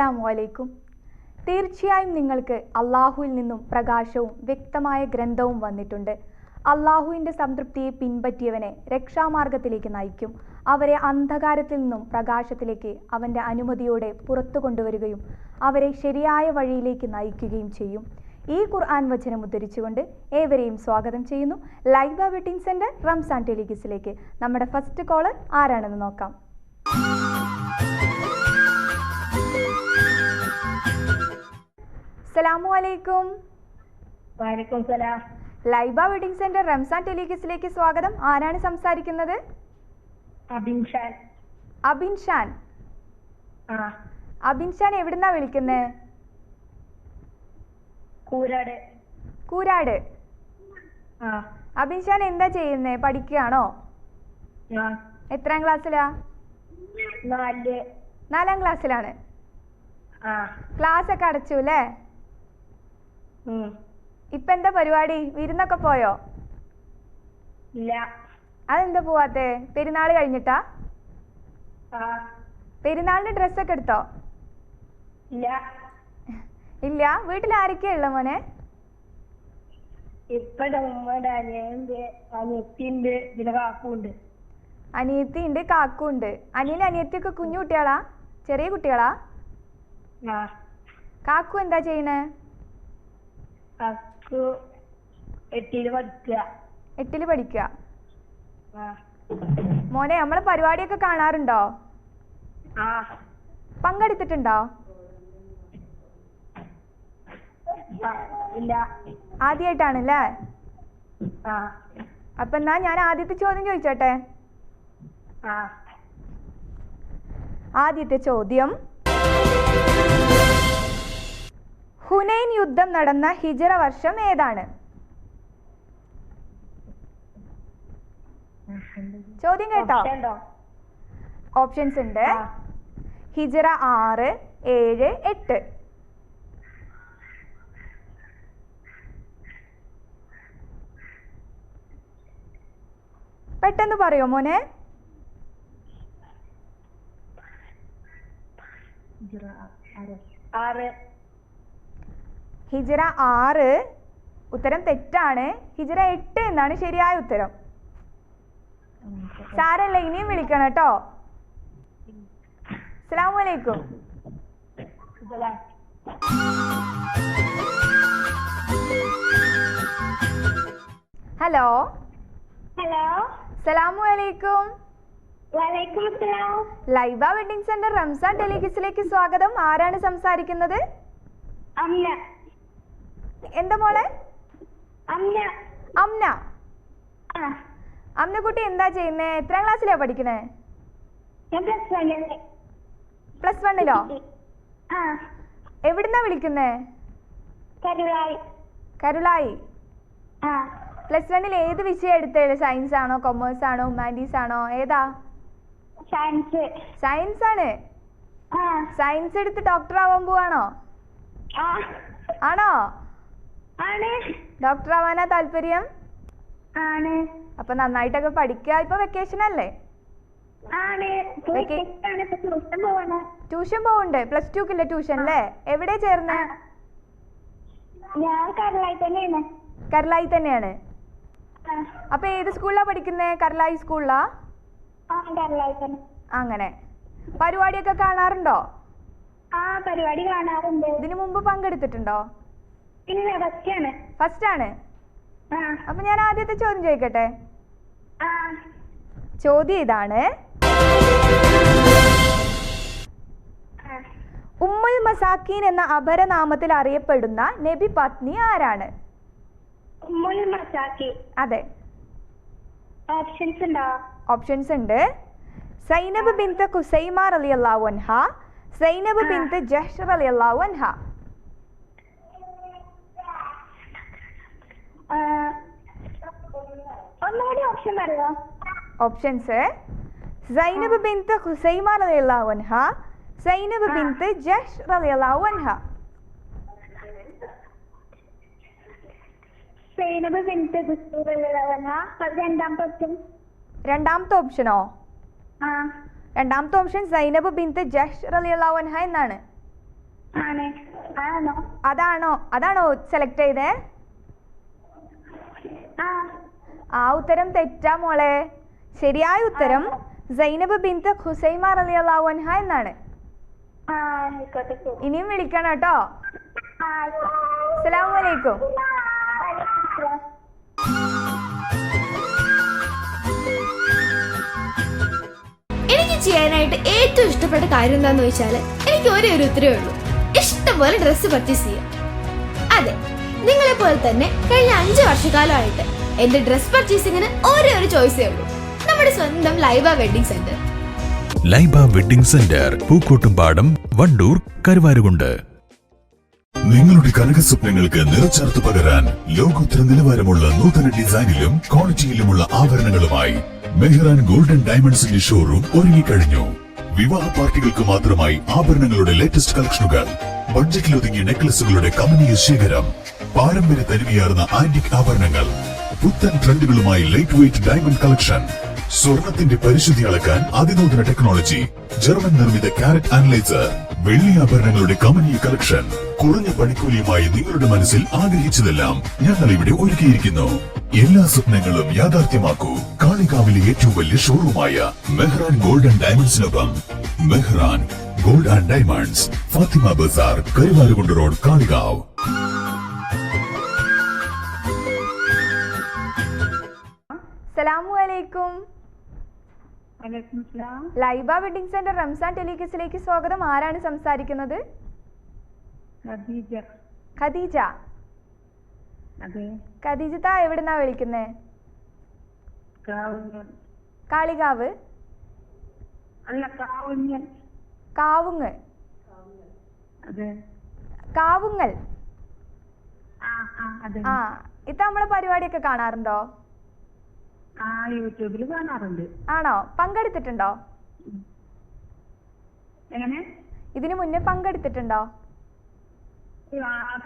അസ്സലാമു അലൈക്കും തീർച്ചയായും നിങ്ങൾക്ക് അള്ളാഹുവിൽ നിന്നും പ്രകാശവും വ്യക്തമായ ഗ്രന്ഥവും വന്നിട്ടുണ്ട്. അള്ളാഹുവിന്റെ സംതൃപ്തിയെ പിൻപറ്റിയവനെ രക്ഷാമാർഗത്തിലേക്ക് നയിക്കും. അവരെ അന്ധകാരത്തിൽ നിന്നും പ്രകാശത്തിലേക്ക് അവന്റെ അനുമതിയോടെ പുറത്തു കൊണ്ടുവരികയും അവരെ ശരിയായ വഴിയിലേക്ക് നയിക്കുകയും ചെയ്യും. ഈ ഖുർആൻ വചനം ഉദ്ധരിച്ചുകൊണ്ട് ഏവരെയും സ്വാഗതം ചെയ്യുന്നു. ലൈവ് വെഡിങ് സെന്റർ റംസാൻ ടെലിഗിസിലേക്ക് നമ്മുടെ ഫസ്റ്റ് കോളർ ആരാണെന്ന് നോക്കാം. അലൈക്കും വാലിക്കും സലാം ലൈബ വെഡിങ് സെന്റർ റംസാൻ ടെലിഗിസിലേക്ക് സ്വാഗതം. ആരാണ് സംസാരിക്കുന്നത്? അബിൻ ഷാൻ. അബിൻ ഷാൻ. ആ. അബിൻ ഷാൻ എവിടുന്നാ വിളിക്കുന്നത് കൂരാട്. കൂരാട്. ആ. അബിൻ ഷാൻ എന്താ ചെയ്യുന്നേ? പഠിക്കുകയാണോ? എത്രാം ക്ലാസ്സിലാ? നാല്. ക്ലാസ്സിലാണ്. ക്ലാസ് ഒക്കെ അടച്ചു അല്ലേ. ഇപ്പൊ എന്താ പരിപാടി? വിരുന്നൊക്കെ പോയോ? ഇല്ല. അതെന്താ പോവാത്തെ? പെരുന്നാൾ കഴിഞ്ഞിട്ടാ? ഡ്രസ് ഡ്രസ്സൊക്കെ എടുത്തോ? ഇല്ല. ഇല്ല. വീട്ടിൽ ആരൊക്കെയാ ഉള്ള മോനെ? കാക്കുണ്ട് അനിയത്തി ഉണ്ട് കാക്കു ഉണ്ട് അനിയനും അനിയത്തിയൊക്കെ കുഞ്ഞു കുട്ടികളാ? ചെറിയ കുട്ടികളാ? കാക്കു എന്താ ചെയ്യണേ? എട്ടിൽ പഠിക്കുക എട്ടിൽ പഠിക്കുക ആ. മോനെ നമ്മളെ പരിപാടിയൊക്കെ കാണാറുണ്ടോ? പങ്കെടുത്തിട്ടുണ്ടോ? ഇല്ല. ആദ്യമായിട്ടാണല്ലേ അപ്പൊ എന്നാ ഞാൻ ആദ്യത്തെ ചോദ്യം ചോദിച്ചോട്ടെ? ആദ്യത്തെ ചോദ്യം. ഹുനൈൻ യുദ്ധം നടന്ന ഹിജറ വർഷം ഏതാണ്? ചോദ്യം കേട്ടോ? ഓപ്ഷൻസ് ഉണ്ട്. ഹിജറ ആറ് ഏഴ് എട്ട്. പെട്ടെന്ന് പറയോ മോനെ? ആറ്. ഹിജറ ആറ് ഉത്തരം തെറ്റാണ്. ഹിജറ എട്ട് എന്നാണ് ശരിയായ ഉത്തരം. സാരല്ല ഇനിയും വിളിക്കണം കേട്ടോ. അസ്സലാമു അലൈക്കും. ഹലോ. ഹലോ. അസ്സലാമു അലൈക്കും. വലൈക്കും ലൈബ വെഡിങ് സെന്റർ റംസാൻ ടെലിഗിസിലേക്ക് സ്വാഗതം. ആരാണ് സംസാരിക്കുന്നത്? എന്താ മോളെ? അമ്ന. അമ്നക്കുട്ടി എന്താ ചെയ്യുന്നേ? എത്രാം ക്ലാസ്സിലാ പഠിക്കണേ? പ്ലസ് വണ്ണിൽ എവിടുന്നാ വിളിക്കുന്നേ? കരുളായി. പ്ലസ് വണ്ണിൽ ഏത് വിഷയം എടുത്തത്? സയൻസ് ആണോ കൊമേഴ്സ് ആണോ ഹ്യൂമാനിറ്റീസ് ആണോ? ഏതാ? സയൻസ് സയൻസ് ആണ്. സയൻസ് എടുത്ത് ഡോക്ടർ ആവാൻ പോവാണോ? ആണോ? ആണ്. ഡോക്ടർ ആവാനാ താല്പര്യം? ആണ്. അപ്പൊ നന്നായിട്ടൊക്കെ പഠിക്കുക ഇപ്പൊ വെക്കേഷൻ അല്ലേ? ട്യൂഷൻ പോവണ്ടേ. പ്ലസ് ടുക്കില്ലേ ട്യൂഷൻ അല്ലേ എവിടെ ചേർന്ന്? കരളായി തന്നെയാണ്. അപ്പൊ ഏത് സ്കൂളിലാ പഠിക്കുന്നേ? കരളായി സ്കൂളിലാ? അങ്ങനെ. പരിപാടിയൊക്കെ കാണാറുണ്ടോ? ആ പരിപാടി കാണാറുണ്ട്. ഇതിനു മുമ്പ് പങ്കെടുത്തിട്ടുണ്ടോ? ഇല്ല ഫസ്റ്റാണ് ഫസ്റ്റ് ആണ്. അപ്പൊ ഞാൻ ആദ്യത്തെ ചോദ്യം ചോദിക്കട്ടെ? ചോദ്യം ഇതാണ്. ഉമ്മുൽ മസാക്കീൻ എന്ന അപരനാമത്തിൽ അറിയപ്പെടുന്ന നബി പത്നി ആരാണ്? അതെ. ഓപ്ഷൻസ് ഉണ്ടോ? ഓപ്ഷൻസ് ഉണ്ട്. സൈനബ് ബിന്ത് ഖുസൈമ റളിയല്ലാഹു അൻഹ സൈനബ് ബിന്ത ബിന്ത് അലി അൻഹ ആ, ഒന്നുകൂടി ഓപ്ഷൻ പറയുമോ ഓപ്ഷൻസ് സൈനബ് ബിന്ത് ഹുസൈമ റളിയല്ലാഹു അൻഹ. സൈനബ്. ബിന്ത് ജഹ്ഷ് റളിയല്ലാഹു അൻഹ. സൈനബ് ബിന്ത് ഗുസ്തുറവന രണ്ടാമത്തെ ഓപ്ഷൻ രണ്ടാമത്തെ ഓപ്ഷനോ രണ്ടാമത്തെ ഓപ്ഷൻ സൈനബ് ബിന്ത് ജഹ്ഷ് റളിയല്ലാഹു അൻഹ എന്നാണ്. അതാണോ? അതാണോ? സെലക്ട് ചെയ്തേ? ആ ഉത്തരം തെറ്റാ മോളെ. ശരിയായ ഉത്തരം സൈനബ് ബിന്ത ഖുസൈമ റളിയല്ലാഹു അൻഹ എന്നാണ്. ഇനിയും വിളിക്കണം കേട്ടോ. അസ്സലാമു അലൈക്കും. എനിക്ക് ചെയ്യാനായിട്ട് ഏറ്റവും ഇഷ്ടപ്പെട്ട കാര്യം എന്താണെന്ന് വെച്ചാൽ എനിക്ക് ഒരേ ഒരു ഉത്തരവേ ഉള്ളൂ. ഇഷ്ടംപോലെ ഡ്രസ്സ് പർച്ചേസ് ചെയ്യാം. അതെ നിങ്ങളെ പോലെ തന്നെ കഴിഞ്ഞ അഞ്ച് വർഷക്കാലമായിട്ട് എന്റെ ഡ്രസ് പർച്ചേസിങ്ങിന് ഒരേ ഒരു ചോയ്സേ ഉള്ളൂ. നമ്മുടെ സ്വന്തം Laiba wedding centre Laiba wedding centre Pookkottumpadam Wandoor Karuvarakundu. നിങ്ങളുടെ കനക സ്വപ്നങ്ങൾക്ക് നിറച്ചാർത്ത് പകരാൻ ലോകോത്തര നിലവാരമുള്ള നൂതന ഡിസൈനിലും ക്വാളിറ്റിയിലുമുള്ള ആഭരണങ്ങളുമായി മെഹ്റാൻ ഗോൾഡൻ ഡയമണ്ട്സിന്റെ ഷോറൂം ഒരുങ്ങിക്കഴിഞ്ഞു. വിവാഹ പാർട്ടികൾക്ക് മാത്രമായി ആഭരണങ്ങളുടെ ലേറ്റസ്റ്റ് കളക്ഷനുകൾ ബഡ്ജറ്റിൽ ഒതുങ്ങിയ നെക്ലസുകളുടെ കമനീയ ശേഖരം പാരമ്പര്യ തനിമയാർന്ന ആന്റിക് ആഭരണങ്ങൾ പുത്തൻ ട്രെൻഡുകളുമായി ലൈറ്റ് വെയിറ്റ് ഡയമണ്ട് കളക്ഷൻ സ്വർണത്തിന്റെ പരിശുദ്ധി അളക്കാൻ അതിനൂതന ടെക്നോളജി ജർമ്മൻ നിർമ്മിത കാരറ്റ് അനലൈസർ വെള്ളി ആഭരണങ്ങളുടെ കമനീയ കളക്ഷൻ കുറഞ്ഞ പണിക്കൂലിയുമായി നിങ്ങളുടെ മനസ്സിൽ ആഗ്രഹിച്ചതെല്ലാം ഞങ്ങൾ ഇവിടെ ഒരുക്കിയിരിക്കുന്നു. എല്ലാ സ്വപ്നങ്ങളും യാഥാർത്ഥ്യമാക്കൂ. കാളികാവിലെ ഏറ്റവും വലിയ ഷോറൂമായ Mehran golden ഡയമണ്ട്സിനൊപ്പം. Mehran gold and diamonds Fathima Bazar Karuvarakundu road Kalikavu അസ്സലാമു അലൈക്കും വലൈക്കും സ്ലാം ലൈബ വെഡിങ് സെന്റർ റംസാൻ ടെലിഗസിലേക്ക് സ്വാഗതം. ആരാണ് സംസാരിക്കുന്നത്? ഖദീജ. ഖദീജ. അതെ. ഖദീജത്ത എവിടുന്നാ വിളിക്കുന്നേ? കാളികാവ്. അല്ല കാവുങ്ങ് കാവുങ്ങൽ ആ ഇത്ത നമ്മളെ പരിപാടിയൊക്കെ കാണാറുണ്ടോ? യൂട്യൂബിൽ കാണാറുണ്ട്. ആണോ? പങ്കെടുത്തിട്ടുണ്ടോ? എങ്ങനെ? ഇതിനു മുന്നേ പങ്കെടുത്തിട്ടുണ്ടോ?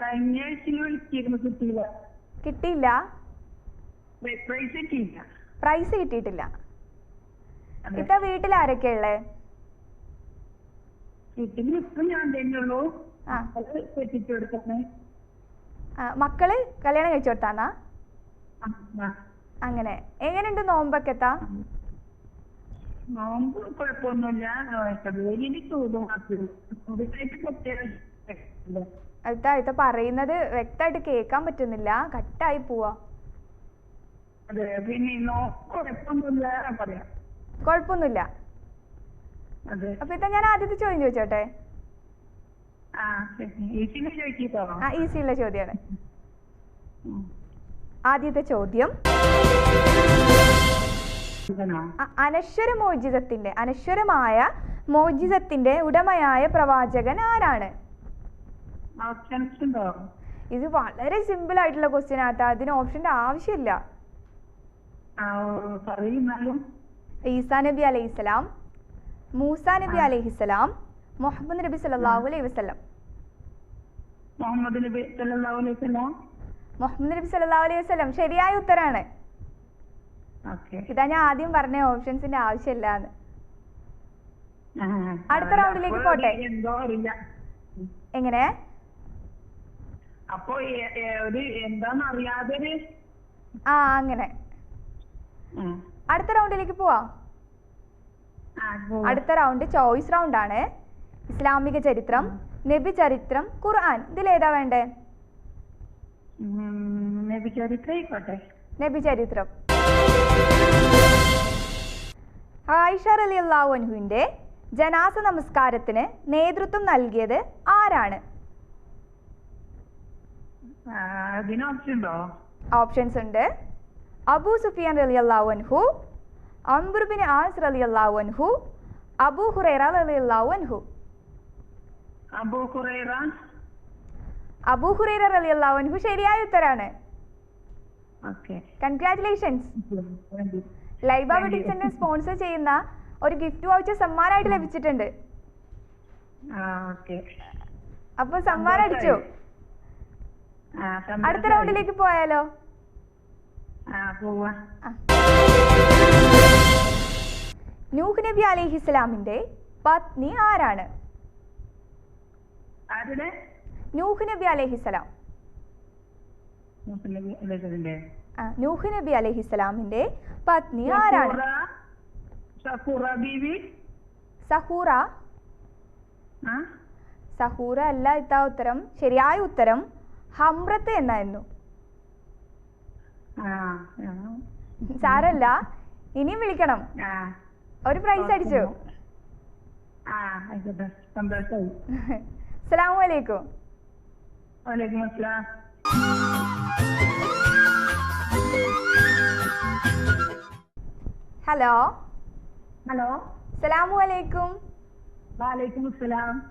കഴിഞ്ഞ ആഴ്ചയിൽ വിളിച്ചിരുന്നു കിട്ടിയില്ല. കിട്ടിയില്ല? പ്രൈസ് കിട്ടിയില്ല. പ്രൈസ് കിട്ടിയിട്ടില്ല. ഇത്ത വീട്ടിൽ ആരൊക്കെ ഇപ്പൊ ഞാൻ. അത് കെട്ടിച്ചു മക്കൾ കല്യാണം കഴിച്ചു കൊടുത്താന്നാ. അങ്ങനെ. എങ്ങനെയുണ്ട് നോമ്പൊക്കെ എത്താ നോമ്പ് കുഴപ്പമൊന്നുമില്ല. ചൂട് ഇത്ത ഇത്ത പറയുന്നത് വ്യക്തമായിട്ട് കേൾക്കാൻ പറ്റുന്നില്ല. കട്ടായി പോവാ. അതെ കുഴപ്പമൊന്നുമില്ല അതെ അപ്പൊ ഇത്ത ഞാൻ ആദ്യത്തെ ചോദ്യം ചോദിച്ചോട്ടെ? ആ ഈസിയുള്ള ചോദ്യമാണ് ആദ്യത്തെ ചോദ്യം. അനശ്വര മോചിതത്തിന്റെ അനശ്വരമായ മോചിതത്തിന്റെ ഉടമയായ പ്രവാചകൻ ആരാണ്? ഇത് വളരെ സിമ്പിൾ ആയിട്ടുള്ള ക്വസ്റ്റ്യൻ ആത്ത അതിന് ഓപ്ഷന്റെ ആവശ്യമില്ല. ഈസാ നബി അലൈഹിസ്സലാം മൂസ നബി അലൈഹിസ്സലാം മുഹമ്മദ് നബി സല്ലല്ലാഹു അലൈഹി വസല്ലം. മുഹമ്മദ് നബി സല്ലല്ലാഹു അലൈഹി വസല്ലം? മുഹമ്മദ് നബി സല്ലാഹു അലൈഹി വസ്ലം ശരിയായ ഉത്തരാണ്. ഇതാ ഞാൻ ആദ്യം പറഞ്ഞ ഓപ്ഷൻസിന്റെ ആവശ്യമില്ല അടുത്ത റൗണ്ടിലേക്ക് പോട്ടെ. എങ്ങനെ? അപ്പൊ ഒരു എന്താന്ന് ആ അങ്ങനെ. അടുത്ത റൗണ്ടിലേക്ക് പോവാം. അടുത്ത റൗണ്ട് ചോയ്സ് റൗണ്ട് ആണ്. ഇസ്ലാമിക ചരിത്രം നബി ചരിത്രം ഖുർആൻ. ഇതിലേതാ വേണ്ടേ? ഉം, നബി ചരിത്രം നബി ചരിത്രം. ആയിഷ അലി ജനാസ നമസ്കാരത്തിന് നേതൃത്വം നൽകിയത് ആരാണ്? ഓപ്ഷൻസ് ഉണ്ട്? അബു സുഫിയാൻ റലി അള്ളാഹു അംബുർബിൻ ആസ് റലി അൻഹു അബൂ ഹുറൈറ റലി അൻഹു. അബൂ ഹുറൈറ? അബൂ ഹുറൈറ റലി അൻഹു ശരിയായ ഉത്തരാണ്. Okay. Congratulations Laiba wedding centre sponsor ചെയ്യുന്ന ഒരു ഗിഫ്റ്റ് വൗച്ചർ സമ്മാനമായിട്ട് ലഭിച്ചിട്ടുണ്ട്. ആ ഓക്കേ. അപ്പൊ സമ്മാനം അടിച്ചോ? ആ അടുത്ത റൗണ്ടിലേക്ക് പോയാലോ? ആ പോവാ. നൂഹ് നബി അലിഹിസ്ലാമിന്റെ പത്നി ആരാണ്? നൂഹ് നബി അലഹിസലാം നൂഹ് നബി അലഹിസലാമിന്റെ പത്നി ആരാണ്? സഹൂറ. സഹൂറ അല്ല ഇത്താ ഉത്തരം. ശരിയായ ഉത്തരം ഹംറത്ത് എന്നായിരുന്നു. സാരല്ല ഇനിയും വിളിക്കണം. ഒരു പ്രൈസ് അടിച്ചു. ആ ആയിക്കോട്ടെ. സന്തോഷമായി അസ്സലാമു അലൈക്കും. വലൈക്കും അസ്സലാം. ഹലോ. ഹലോ. അലൈക്കും.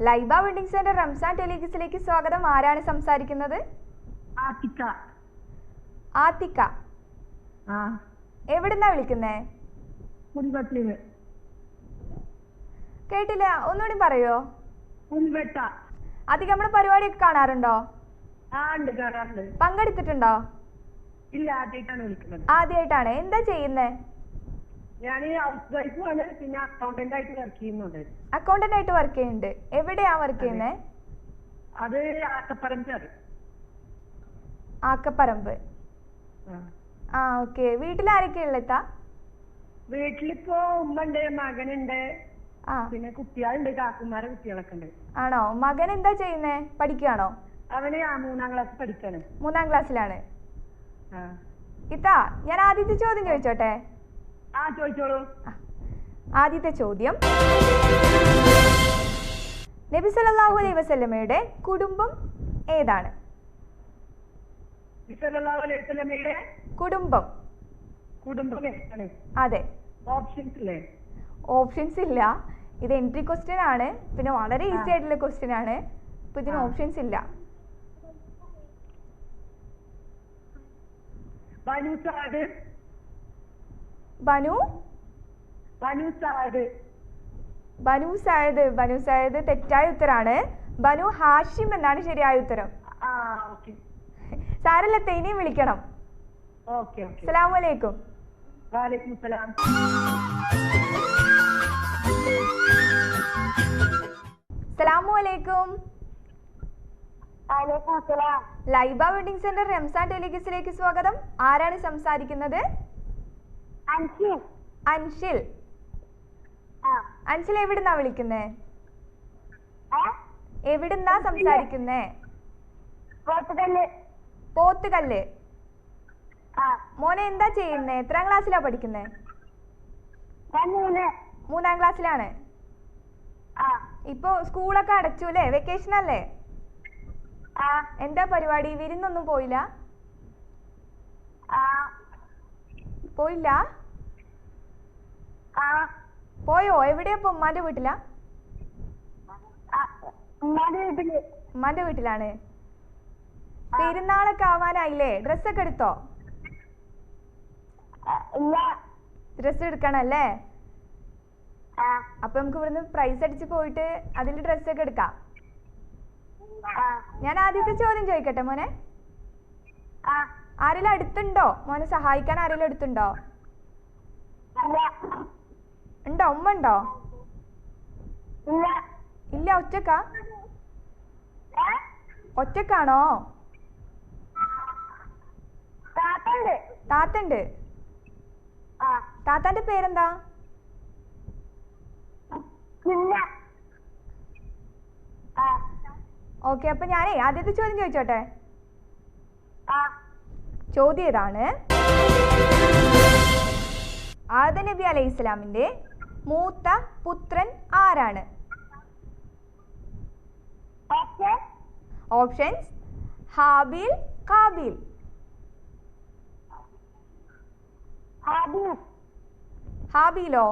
ലൈബ വെഡിങ് സെന്റർ റംസാൻ ടെലിഗസിലേക്ക് സ്വാഗതം. ആരാണ് സംസാരിക്കുന്നത്? ആതിക ആതിക ആ. എവിടുന്നാ വിളിക്കുന്നേ? കേട്ടില്ല. ഒന്നുകൂടി പറയോ? അധികം നമ്മുടെ പരിപാടിയൊക്കെ കാണാറുണ്ടോ? പങ്കെടുത്തിട്ടുണ്ടോ? ഇല്ല ആദ്യമായിട്ടാണ് വിളിക്കുന്നത്. ആദ്യമായിട്ടാണ്. എന്താ ചെയ്യുന്നേ? ഞാൻ ഹൗസ് വൈഫാണ് പിന്നെ അക്കൗണ്ടന്റ് ആയിട്ട് വർക്ക് ചെയ്യുന്നുണ്ട്. അക്കൗണ്ടന്റ് ആയിട്ട് വർക്ക് ചെയ്യുന്നുണ്ട്. എവിടെയാ വർക്ക് ചെയ്യുന്നേ? അത് ആക്കപ്പറമ്പാണ് ആക്കപ്പറമ്പ്. ആ. ഓക്കെ വീട്ടിൽ ആരൊക്കെയാ ഉള്ളെത്താ വീട്ടിലിപ്പോ ഉമ്മ ഉണ്ട് മകനുണ്ട്. പിന്നെ കുട്ടികളുണ്ട് കാക്കുമാരെ കുട്ടികളൊക്കെ ഉണ്ട്. ആണോ? മകൻ എന്താ ചെയ്യുന്നേ? പഠിക്കുകയാണോ അവന് ആ മൂന്നാം ക്ലാസ് പഠിക്കാണ്. മൂന്നാം ക്ലാസ്സിലാണ് ആ. ഇത്താ ഞാൻ ആദ്യത്തെ ചോദ്യം ചോദിച്ചോട്ടെ? ആ ചോദിച്ചോളൂ. ആദ്യത്തെ ചോദ്യം. നബി സല്ലല്ലാഹു അലൈഹി വസല്ലമയുടെ കുടുംബം ഏതാണ്? കുടുംബം. കുടുംബം അതെ. ഓപ്ഷൻസ് ഇല്ല? ഓപ്ഷൻസ് ഇല്ല. ഇത് എൻട്രി ക്വസ്റ്റ്യൻ ആണ്. പിന്നെ വളരെ ഈസി ആയിട്ടുള്ള ക്വസ്റ്റ്യൻ ആണ്. അപ്പൊ ഇതിന് ഓപ്ഷൻസ് ഇല്ല. Banu Saad Banu Banu Saad Banu Zayd Banu Zayd തെറ്റായ ഉത്തരാണ്. ബനു ഹാഷിം എന്നാണ് ശരിയായ ഉത്തരം. ആ ഓക്കെ. സാരല്ല തേനെയും വിളിക്കണം. Okay okay. അസ്സലാമു അലൈക്കും. വാലൈക്കും ലൈബ വെഡിങ് സെന്റർ റംസാൻ ടെലിഗസിലേക്ക് സ്വാഗതം. ആരാണ് സംസാരിക്കുന്നത്? അൻഷി അൻഷിൽ. അൻഷിൽ എവിടുന്നാ വിളിക്കുന്നേ? എവിടുന്നാ സംസാരിക്കുന്നേ? പോത്തുകല്ല്. മോനെ എന്താ ചെയ്യുന്നേ? എത്രാം ക്ലാസ്സിലാ പഠിക്കുന്നേ? മൂന്നാം ക്ലാസ്സിലാണ്. ഇപ്പൊ സ്കൂളൊക്കെ അടച്ചു അല്ലേ? വെക്കേഷൻ അല്ലേ എന്താ പരിപാടി? വിരുന്നൊന്നും പോയില്ല? പോയില്ല? പോയോ? എവിടെയാ ഇപ്പൊ ഉമ്മാന്റെ വീട്ടിലാ? ഉമ്മാന്റെ വീട്ടിൽ. ഉമ്മാന്റെ വീട്ടിലാണ്. പെരുന്നാളൊക്കെ ആവാനായില്ലേ? ഡ്രസ്സൊക്കെ എടുത്തോ? ഡ്രസ് എടുക്കണല്ലേ? അപ്പൊ നമുക്ക് ഇവിടുന്ന് പ്രൈസ് അടിച്ച് പോയിട്ട് അതിൽ ഡ്രസ്സൊക്കെ എടുക്കാം. ആ. ഞാൻ ആദ്യത്തെ ചോദ്യം ചോദിക്കട്ടെ മോനെ? ആരെങ്കിലും അടുത്തുണ്ടോ? മോനെ സഹായിക്കാൻ ആരെങ്കിലും അടുത്തുണ്ടോ? ഇണ്ടോ ഉണ്ടോ? ഉമ്മ ഉണ്ടോ? ഇല്ല. ഒറ്റക്കാ? ഒറ്റക്കാണോ? താത്തണ്ട് താത്തന്റെ പേരെന്താ? ഓക്കെ അപ്പൊ ഞാനേ ആദ്യത്തെ ചോദ്യം ചോദിച്ചോട്ടെ? ചോദ്യം ഇതാണ്. ആദ നബി അലൈഹി ഇസ്ലാമിന്റെ മൂത്ത പുത്രൻ ആരാണ്? Options Habil Qabil. ഹാബീലോ?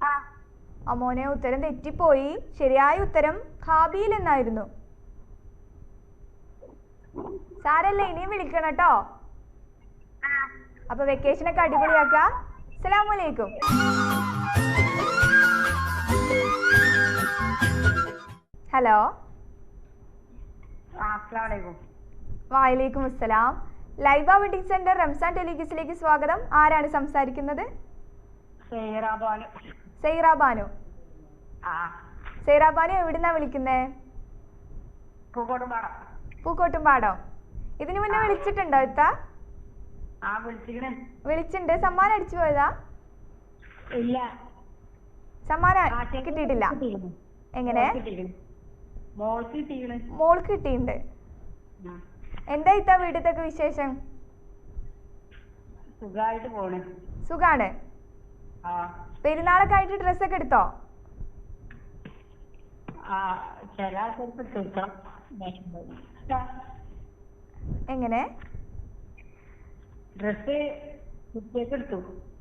ആ. ആ മോനെ ഉത്തരം തെറ്റിപ്പോയി. ശരിയായ ഉത്തരം ഖാബീൽ എന്നായിരുന്നു സാരല്ല ഇനിയും വിളിക്കണം കേട്ടോ. അപ്പൊ വെക്കേഷനൊക്കെ അടിപൊളിയാക്ക. അസ്സലാമലൈക്കും ഹലോ. വാലൈക്കും അസ്സലാം. ലൈബ വെഡിങ് സെന്റർ റംസാൻ ടെലിഗസിലേക്ക് സ്വാഗതം. ആരാണ് സംസാരിക്കുന്നത്? സേറാബാന് സൈറ ആ. സൈറ ബാനു എവിടുന്നാ വിളിക്കുന്നേ? പൂക്കോട്ടുംപാടോ. ഇതിനു മുന്നേ വിളിച്ചിട്ടുണ്ടോ ഇത്ത? വിളിച്ചിട്ടുണ്ട് സമ്മാനം അടിച്ചു പോയതാ? ഇല്ല. സമ്മാനം കിട്ടിയിട്ടില്ല. എങ്ങനെ? മോൾക്ക് കിട്ടിയിട്ടുണ്ട് എന്താ ഇത്ത വീട്ടിലത്തെ വിശേഷം? സുഖാണ്. പെരുന്നാളൊക്കെ ആയിട്ട് ഡ്രസ്സൊക്കെ എടുത്തോ? എങ്ങനെ? ഡ്രസ് കുട്ടിയൊക്കെ എടുത്തു.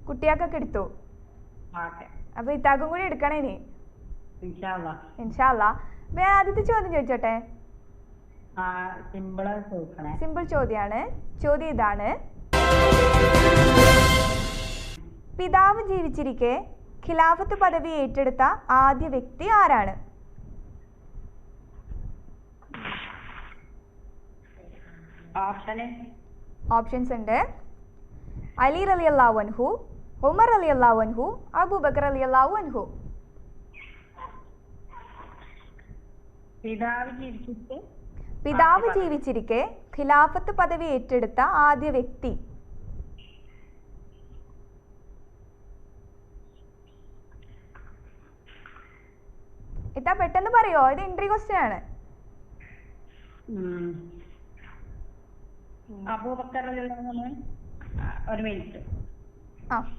കുട്ടിയാക്കൊക്കെ എടുത്തു? അപ്പൊ ഇത്താക്കും കൂടി എടുക്കണേ ഇനി? ഇൻഷാല്ല വേറെ ആദ്യത്തെ ചോദ്യം ചോദിച്ചോട്ടെ? സിമ്പിൾ ചോദ്യമാണ് ചോദ്യം ഇതാണ്. പിതാവ് ജീവിച്ചിരിക്കെ ഖിലാഫത്ത് പദവി ഏറ്റെടുത്ത ആദ്യ വ്യക്തി ആരാണ് ഓപ്ഷന് ഓപ്ഷൻസ് ഉണ്ട്. അലി റലി അള്ളാഹു അൻഹു ഉമർ അലി അള്ളാഹു അൻഹു അബൂബക്കർ അലി അള്ളാഹു അൻഹു. പിതാവ് ജീവിച്ചിരിക്കെ. ഖിലാഫത്ത് പദവി ഏറ്റെടുത്ത ആദ്യ വ്യക്തി. ഇതാ പെട്ടെന്ന് പറയോ? ഇത് എൻട്രി ക്വസ്റ്റ്യൻ ആണ്. അബൂബക്കർ ഒരു മിനിറ്റ്. ആ.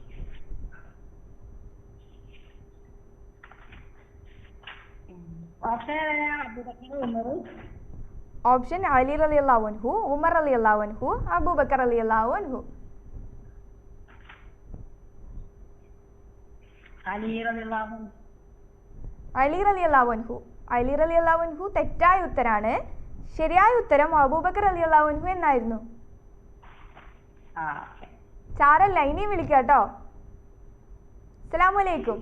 ഓപ്ഷൻ ഏതാ? അബൂബക്കർ ഉമർ. ഓപ്ഷൻ അലി റലി അള്ളാഹു അൻഹു ഉമർ അലി അള്ളാഹു അൻഹു അബൂബക്കർ അലി അള്ളാഹു അൻഹു. അലി. അലി അള്ളാഹു അൻഹു. അലി അള്ളാഹു അൻഹു തെറ്റായ ഉത്തരാണ്. ശരിയായ ഉത്തരം അബൂബക്കർ അലി അള്ളാഹു അൻഹു എന്നായിരുന്നു. ചാരല്ല ഇനിയും വിളിക്കാം കേട്ടോ അസ്സലാമലൈക്കും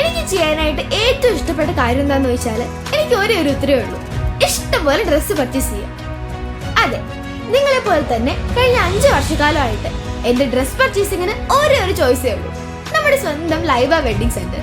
എനിക്ക് ചെയ്യാനായിട്ട് ഏറ്റവും ഇഷ്ടപ്പെട്ട കാര്യം എന്താന്ന് വെച്ചാൽ എനിക്ക് ഒരേ ഒരു ഉത്തരവേ ഉള്ളൂ. ഇഷ്ടംപോലെ ഡ്രസ്സ് പർച്ചേസ് ചെയ്യാം. അതെ നിങ്ങളെ പോലെ തന്നെ കഴിഞ്ഞ അഞ്ച് വർഷക്കാലമായിട്ട് എന്റെ ഡ്രസ് പർച്ചേസിങ്ങിന് ഒരേ ഒരു ചോയ്സേ ഉള്ളൂ. നമ്മുടെ സ്വന്തം Laiba wedding centre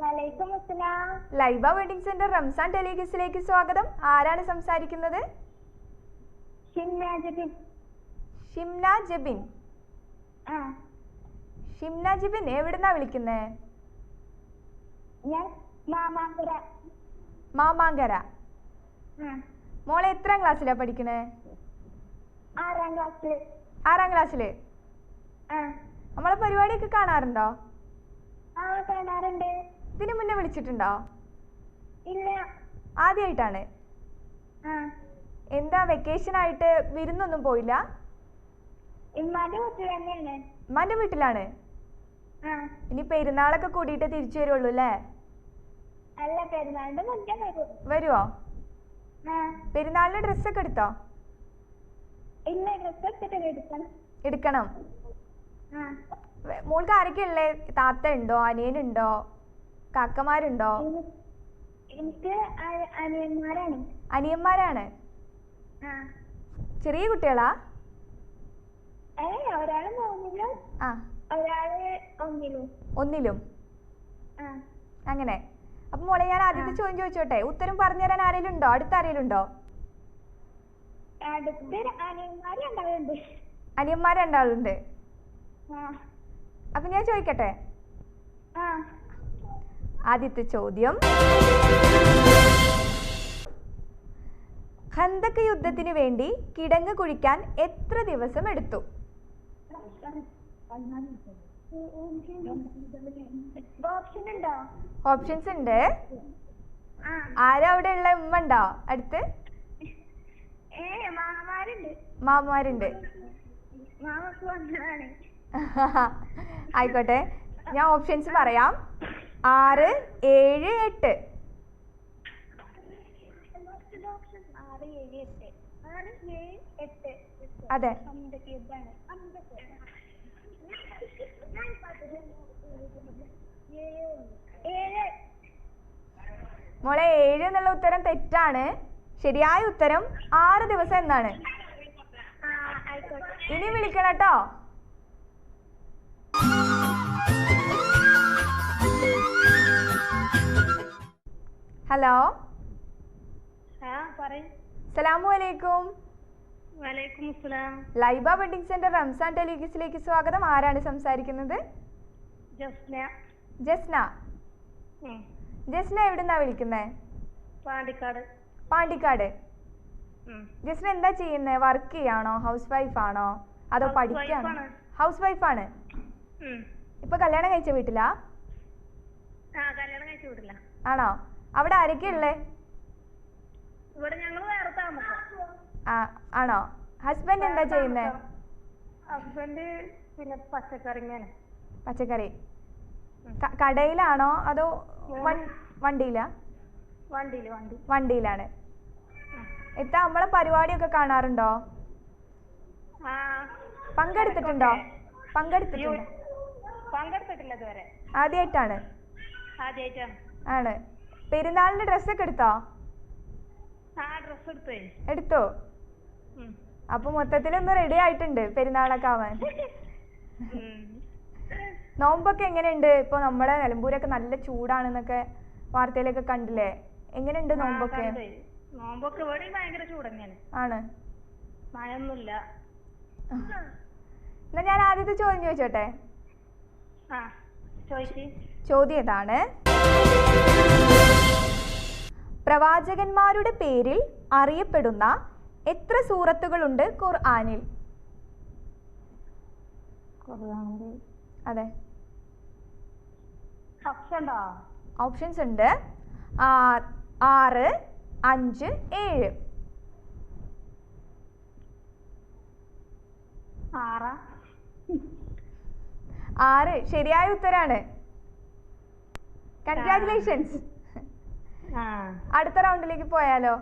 Laiba wedding centre Ramzan ടെലിഗസിലേക്ക് സ്വാഗതം. ആരാണ് സംസാരിക്കുന്നത്? ഷിംന ജബിൻ. ഷിംന ജബിൻ. എവിടുന്നാ വിളിക്കുന്നേ? മാമാങ്കര. മോളെ എത്രാം ക്ലാസ്സിലാ പഠിക്കണേ? ആറാം ക്ലാസ്സിൽ ആറാം ക്ലാസ്സിൽ? നമ്മളെ പരിപാടിയൊക്കെ കാണാറുണ്ടോ? കാണാറുണ്ട്. ഇതിനു മുന്നേ വിളിച്ചിട്ടുണ്ടോ? ഇല്ല. ആദ്യമായിട്ടാണ് എന്താ വെക്കേഷൻ ആയിട്ട് വിരുന്നൊന്നും പോയില്ല? ഉമ്മാന്റെ വീട്ടിലാണ്. ഇനി പെരുന്നാളൊക്കെ കൂടിയിട്ട് തിരിച്ചു വരുള്ളൂ അല്ലേ? വരുവോ? പെരുന്നാളിന് ഡ്രസ്സൊക്കെ എടുത്തോ? ഇല്ല ഡ്രസ്സ് എടുക്കണം. മോൾക്ക് ആരൊക്കെ ഉള്ളേ? താത്ത ഉണ്ടോ? അനിയനുണ്ടോ കാക്കമാരുണ്ടോ? എനിക്ക് അനിയന്മാരാണ്. അനിയന്മാരാണ്? ചെറിയ കുട്ടികളാ? ഏ ഒരാൾ മൂന്നിലും ആ. ഒരാൾ ഒന്നിലും. ഒന്നിലും? അങ്ങനെ. അപ്പൊ മോളെ ഞാൻ ആദ്യത്തെ ചോദ്യം ചോദിച്ചോട്ടെ. ഉത്തരം പറഞ്ഞുതരാൻ ആരെങ്കിലും ഉണ്ടോ അടുത്ത ആരെങ്കിലും ഉണ്ടോ അനിയന്മാർ രണ്ടാളുണ്ട്. അപ്പൊ ഞാൻ ചോദിക്കട്ടെ? ആദ്യത്തെ ചോദ്യം. ഖന്തക്ക് യുദ്ധത്തിന് വേണ്ടി കിടങ്ങ് കുഴിക്കാൻ എത്ര ദിവസം എടുത്തു? ഓപ്ഷൻസ് ഉണ്ട്. ആരാ അവിടെ ഉള്ള ഉമ്മ ഉണ്ടോ അടുത്ത്? മാമമാരുണ്ട് മാമാരുണ്ട്. ആയിക്കോട്ടെ ഞാൻ ഓപ്ഷൻസ് പറയാം. ആറ് ഏഴ് എട്ട്. അതെ. മോളെ ഏഴ് എന്നുള്ള ഉത്തരം തെറ്റാണ്. ശരിയായ ഉത്തരം ആറ് ദിവസം എന്നാണ്. ഇനി വിളിക്കണം കേട്ടോ. ഹലോ സലാമലൈക്കും ലൈബ വെഡിങ് സെന്റർ റംസാൻ ടെലിഗിസിലേക്ക് സ്വാഗതം. ആരാണ് സംസാരിക്കുന്നത്? ജസ്ന. ജസ്ന. എവിടുന്നാ വിളിക്കുന്നേ? പാണ്ടിക്കാട്. പാണ്ടിക്കാട്. ജസ്ന എന്താ ചെയ്യുന്നേ? വർക്ക് ചെയ്യാണോ? ഹൗസ് വൈഫ് ആണോ? അതോ പഠിക്കാണോ. ഹൗസ് വൈഫ് ആണ്. ഇപ്പൊ കല്യാണം കഴിച്ച വീട്ടിലാ. ആണോ? അവിടെ ആരൊക്കെയുള്ളേ ആ ആണോ? ഹസ്ബൻഡ് എന്താ ചെയ്യുന്നേ? ഹസ്ബൻഡ് പിന്നെ പച്ചക്കറി. പച്ചക്കറി കടയിലാണോ അതോ വണ്ടിയിലാ? വണ്ടിയിലാണ്. ഇത്ത നമ്മളെ പരിപാടിയൊക്കെ കാണാറുണ്ടോ? പങ്കെടുത്തിട്ടുണ്ടോ? പങ്കെടുത്തിട്ടുണ്ടോ? പങ്കെടുത്തിട്ടില്ല ആദ്യമായിട്ടാണ് ആണ്. പെരുന്നാളിന്റെ ഡ്രസ്സൊക്കെ എടുത്തോ? എടുത്തേ. എടുത്തോ? അപ്പൊ മൊത്തത്തിൽ ഒന്ന് റെഡി ആയിട്ടുണ്ട് പെരുന്നാളൊക്കെ ആവാൻ. നോമ്പൊക്കെ എങ്ങനെയുണ്ട്? ഇപ്പൊ നമ്മുടെ നിലമ്പൂരൊക്കെ നല്ല ചൂടാണെന്നൊക്കെ വാർത്തയിലൊക്കെ കണ്ടില്ലേ? എങ്ങനെയുണ്ട് നോമ്പൊക്കെ? നോമ്പൊക്കെ ഇവിടെ ഭയങ്കര ചൂട് ആണ്. മഴയൊന്നുമില്ല. എന്നാ ഞാൻ ആദ്യത്തെ ചോദ്യം ചോദിച്ചോട്ടെ? ചോദ്യം ഇതാണ് പ്രവാചകന്മാരുടെ പേരിൽ അറിയപ്പെടുന്ന എത്ര സൂറത്തുകളുണ്ട് ഖുർആാനിൽ? അതെ. ഓപ്ഷൻസ് ഉണ്ട്? ആറ് അഞ്ച് ഏഴ്. ആറാ. ശരിയായ ഉത്തരാണ്. കൺഗ്രാറ്റുലേഷൻസ് അടുത്ത റൗണ്ടിലേക്ക് പോയാലോ?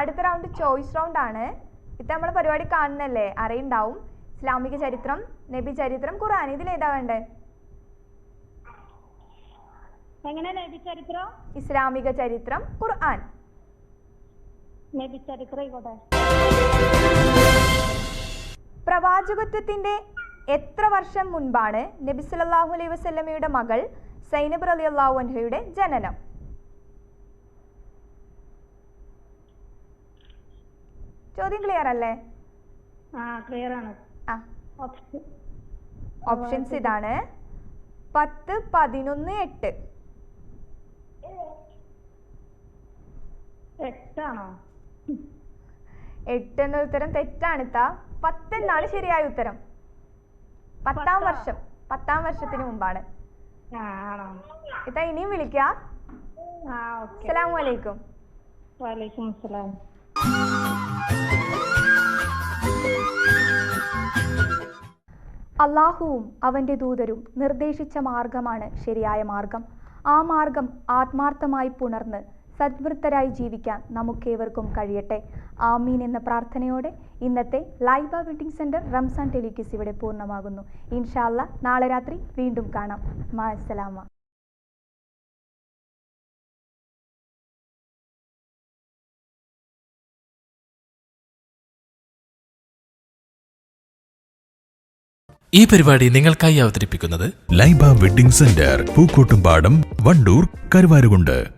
അടുത്ത റൗണ്ട് ചോയ്സ് റൗണ്ട് ആണ് ഇത് നമ്മളെ പരിപാടി കാണുന്നല്ലേ? അറിയുണ്ടാവും. ഇസ്ലാമിക ചരിത്രം നബി ചരിത്രം ഖുർആൻ ഇതിൽ ഏതാ വേണ്ടേ? ഇസ്ലാമിക ചരിത്രം ഖുർആൻ. പ്രവാചകത്വത്തിന്റെ എത്ര വർഷം മുൻപാണ് നബി സല്ലല്ലാഹു അലൈഹി വസല്ലമയുടെ മകൾ സൈനബ് അലി അൻഹയുടെ ജനനം. ചോദ്യം ക്ലിയർ അല്ലേ? ഓപ്ഷൻസ് ഇതാണ്. പത്ത് പതിനൊന്ന് എട്ട്. എട്ട് എന്ന ഉത്തരം തെറ്റാണ് ഇത്താ പത്ത് എന്നാണ് ശരിയായ ഉത്തരം. പത്തോ? വർഷം. പത്താം വർഷത്തിന് മുമ്പാണ്. ആ ആണോ? ഇത്ത ഇനിയും വിളിക്കാം. ആ ഓക്കെ. അസ്സലാമു അലൈക്കും വലൈക്കും അസ്സലാം അള്ളാഹുവും അവന്റെ ദൂതരും നിർദ്ദേശിച്ച മാർഗമാണ് ശരിയായ മാർഗം. ആ മാർഗം ആത്മാർത്ഥമായി പുണർന്ന് സദ്വൃത്തരായി ജീവിക്കാൻ നമുക്കേവർക്കും കഴിയട്ടെ. ആമീൻ എന്ന പ്രാർത്ഥനയോടെ ഇന്നത്തെ ലൈബ വെഡിങ് സെന്റർ റംസാൻ ടെലിക്കിസ് ഇവിടെ പൂർണമാകുന്നു. ഇൻഷാല്ല നാളെ രാത്രി വീണ്ടും കാണാം. മാസലാമ ഈ പരിപാടി നിങ്ങൾക്കായി അവതരിപ്പിക്കുന്നത് Laiba wedding centre Pookkottumpadam Wandoor Karuvarakund.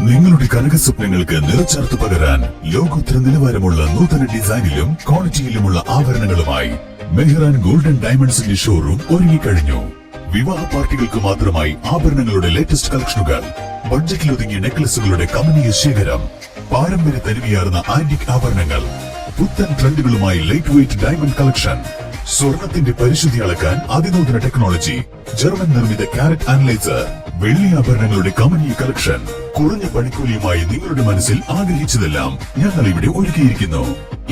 നിങ്ങളുടെ കനക സ്വപ്നങ്ങൾക്ക് നിറച്ചേർത്ത് പകരാൻ ലോകോത്തര നിലവാരമുള്ള നൂതന ഡിസൈനിലും ക്വാളിറ്റിയിലുമുള്ള ആഭരണങ്ങളുമായി മെഹ്റാൻ ഗോൾഡൻ ഡയമണ്ട്സിന്റെ ഷോറൂം ഒരുങ്ങിക്കഴിഞ്ഞു. വിവാഹ പാർട്ടികൾക്ക് മാത്രമായി ആഭരണങ്ങളുടെ ലേറ്റസ്റ്റ് കളക്ഷനുകൾ ബഡ്ജറ്റിൽ ഒതുങ്ങിയ നെക്ലസുകളുടെ കമനീയ ശേഖരം പാരമ്പര്യ തനിമയാർന്ന ആന്റിക് ആഭരണങ്ങൾ പുത്തൻ ട്രെൻഡുകളുമായി ലൈറ്റ് വെയിറ്റ് ഡയമണ്ട് കളക്ഷൻ സ്വർണത്തിന്റെ പരിശുദ്ധി അളക്കാൻ അതിനൂതന ടെക്നോളജി ജർമ്മൻ നിർമ്മിത കാരറ്റ് അനലൈസർ വെള്ളി ആഭരണങ്ങളുടെ കളക്ഷൻ. കുറഞ്ഞ പണിക്കൂലിയുമായി നിങ്ങളുടെ മനസ്സിൽ ആഗ്രഹിച്ചതെല്ലാം ഞങ്ങൾ ഇവിടെ ഒരുക്കിയിരിക്കുന്നു.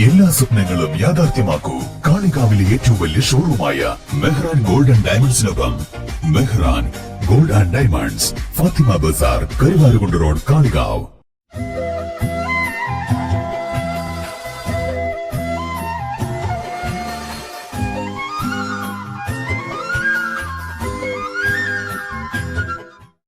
എല്ലാ സ്വപ്നങ്ങളും യാഥാർത്ഥ്യമാക്കൂ. കാളികാവിലെ ഏറ്റവും വലിയ ഷോറൂമായ Mehran gold and ഡയമണ്ട്സിനൊപ്പം. Mehran gold and diamonds Fathima Bazar Karuvarakund road Kalikavu.